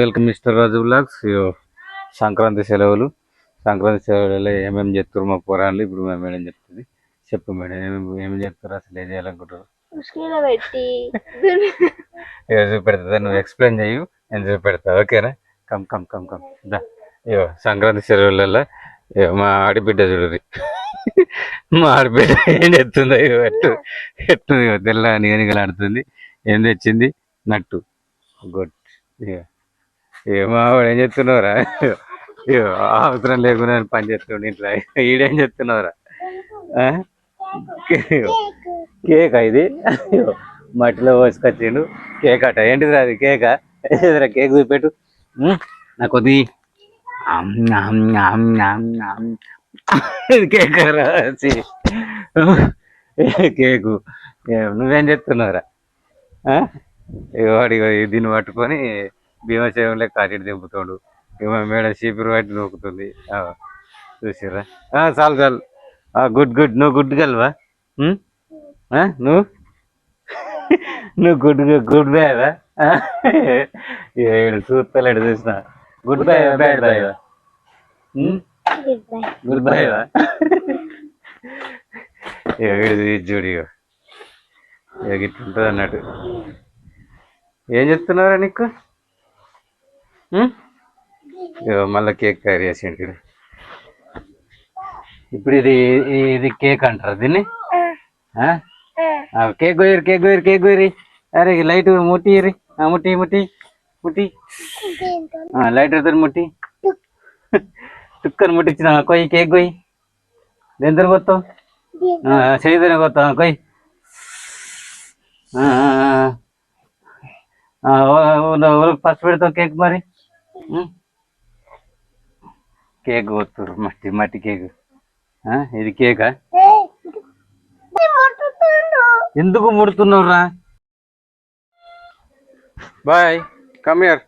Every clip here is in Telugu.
వెల్కమ్ మిస్టర్ రాజు బ్లాగ్స్ ఇగో సంక్రాంతి సెలవులు. సంక్రాంతి సెలవులలో ఏమేమి చెప్తారు మా పోరాళ్ళు? ఇప్పుడు మా మేడం చెప్తుంది. చెప్పు మేడం ఏమేమి ఏమేమి చెప్తారు అసలు ఏం చేయాలనుకుంటారు పెట్టి చూపెడతా నువ్వు ఎక్స్ప్లెయిన్ చేయు నేను చూపెడతా ఓకేనా? కమ్ కమ్ కమ్ కమ్ దా. ఇగో సంక్రాంతి సెలవులలో ఇగో మా ఆడిబిడ్డ చూడరి మా ఆడబిడ్డ ఏం చెప్తుందో ఇగో ఎట్టు ఎట్టు ఇగో తెల్ల నిగనిగలాడుతుంది ఏం తెచ్చింది? నట్టు. గుడ్. ఇక ఏమో ఏం చెప్తున్నావురా? ఇగో అవసరం లేకుండా పని చేస్తుండే ఇంట్లో. ఈడేం చెప్తున్నావురా? కేక్ ఇది? మట్టిలో పోసుకొచ్చిండు. కేక్ అట. ఏంటిది అది? కేకా? ఏదిరా? కేక్ చూపెట్టు. నా నాకు కొద్ది ఆమ్, ఆమ్, ఆమ్, ఇది కేక్ కేకు? ఏ, నువ్వేం చెప్తున్నావురా? ఆ? ఇగో దీన్ని పట్టుకొని భీమశైవంలో కాటిడి దింపుతాడు ఇక మా మేడం చీపురు పట్టి నూకుతుంది. ఆ, చాలు చాలు. Good good. నువ్వు గుడ్ గల్వా నువ్వు? నువ్వు గుడ్ గుడ్ బాయ్ ఏడు చూస్తలేడు చూసిన. Good boy bad boy good boy ఏడు చూడు ఇగో. ఇక ఇట్లుంటుంది అన్నట్టు ఏం చెప్తున్నారా నీకు? మళ్ళీ కేక్ తయారు చేసిండు ఈడు. ఇప్పుడు ఇది ఇది కేక్ అంటారు దీన్ని? ఆ? కేక్ గోయరు కేక్ గోయరు కేక్ గోయరి అరే లైట్ ముట్టి ఆ, ముట్టి ముట్టి ముట్టి. లైట్ ఎదురు ముట్టి. తుక్కని ముట్టించిన కొయ్యి కేక్ కొయ్యి. దేంతో కొత్తావు? చేయిదని కొత్తావు కొయ్యి. ఆ, ఫస్ట్ పెడతావు కేక్ మరి? కేక్ కొత్తురు మట్టి మట్టి కేక్. ఇది కేకా? ఎందుకు ముడుతున్నావురా? బాయ్ కమ్ హియర్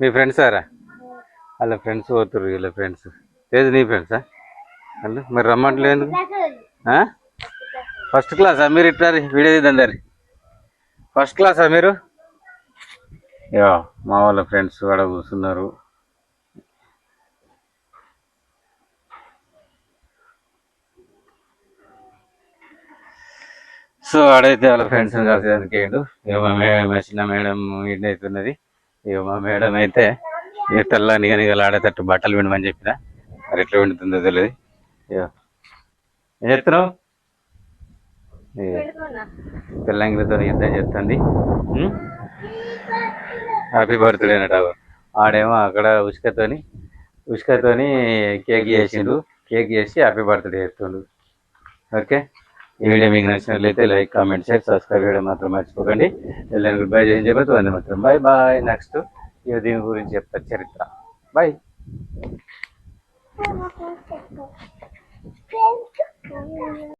మీ ఫ్రెండ్స్ సారా వాళ్ళ ఫ్రెండ్స్ పోతుర్రు వీళ్ళ ఫ్రెండ్స్. ఏది నీ ఫ్రెండ్సా? వాళ్ళు? మరి రమ్మంటలేదు ఎందుకు ఫస్ట్ క్లాసా? మీరు ఇట్లా వీడియో తీద్దాం ఫస్ట్ క్లాసా మీరు? యా మా వాళ్ళ ఫ్రెండ్స్ ఆడ కూర్చున్నారు. సో ఆడైతే వాళ్ళ ఫ్రెండ్స్ కలిసేందుకు వేయండు. ఇక మా మేడం మా చిన్న మేడం ఈడ అవుతున్నది ఇక మా మేడం అయితే ఇక తెల్ల నిగనిగలు ఆడేటట్టు బట్టలు వినమని చెప్పిన. మరి ఎట్లా వింటుందో తెలియదు ఇక ఏం చెప్తున్నావు తెల్లంగిలతో యుద్ధం చేస్తుంది. హ్యాపీ బర్త్డే అన్నట ఆడేమో అక్కడ ఉసుకతోని ఉసుకతోని కేక్ చేసిండు. కేక్ చేసి హ్యాపీ బర్త్డే చేస్తుండు ఓకే? ఈ వీడియో మీకు నచ్చినట్లయితే లైక్ కామెంట్ షేర్ సబ్స్క్రైబ్ చేయడం మాత్రం మర్చిపోకండి. వెళ్ళండి గుడ్ బై ఏం చెప్పచ్చు వంద మాత్రం. Bye bye. నెక్స్ట్ దీని గురించి చెప్తారు చరిత్ర. బాయ్. Friends,